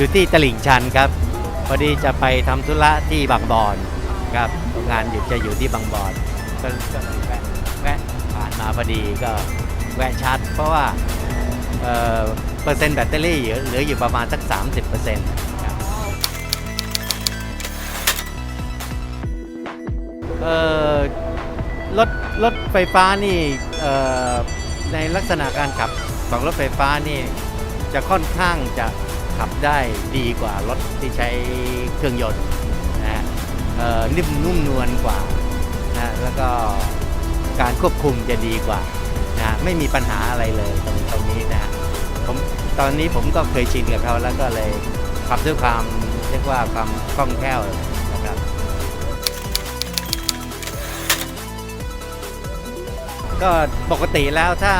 อยู่ที่ตลิ่งชันครับพอดีจะไปทำธุระที่บางบอนครับงานอยู่จะอยู่ที่บางบอนก็เลยแวะแวะผ่านมาพอดีก็แวะชาร์จเพราะว่าเอ่อเปอร์เซ็นต์แบตเตอรี่เหลืออยู่ประมาณสัก 30%ครับเอ่อรถรถไฟฟ้านี่เออในลักษณะการขับของรถไฟฟ้านี่จะค่อนข้างจะ ขับได้ดีกว่ารถที่ใช้เครื่องยนต์นะฮะนิ่มนุ่มนวลกว่านะแล้วก็การควบคุมจะดีกว่านะไม่มีปัญหาอะไรเลยตรงตรงนี้นะฮะผมตอนนี้ผมก็เคยชินกับเขาแล้วก็เลยขับด้วยความเรียกว่าความคล่องแคล่วนะครับก็ปกติแล้วถ้า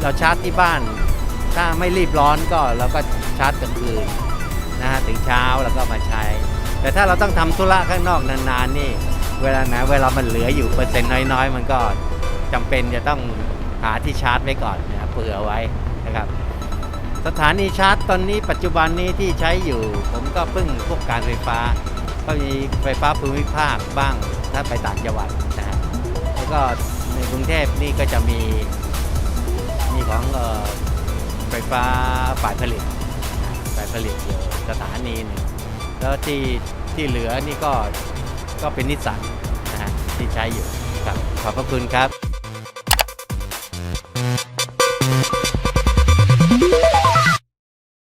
เราชาร์จที่บ้าน ถ้าไม่รีบร้อนก็เราก็ชาร์จกลางคืนนะฮะถึงเช้าแล้วก็มาใช้ แต่ถ้าเราต้องทำธุระข้างนอกนานๆนี่ เวลาไหนเวลามันเหลืออยู่เปอร์เซ็นต์น้อยๆ มันก็จำเป็นจะต้องหาที่ชาร์จไว้ก่อนนะเผื่อไว้นะครับ สถานีชาร์จตอนนี้ปัจจุบันนี้ที่ใช้อยู่ ผมก็พึ่งพวกการไฟฟ้า ก็มีไฟฟ้าภูมิภาคบ้างถ้าไปต่างจังหวัดนะฮะแล้วก็ในกรุงเทพนี่ก็จะมีมีของเอ่อ ฟ้าฝ่ายผลิตฝ่ายผลิตอยู่สถานีหนึ่งแล้วที่ที่เหลือนี่ก็ก็เป็นนิสสันนะฮะที่ใช้อยู่ครับขอบพระคุณครับ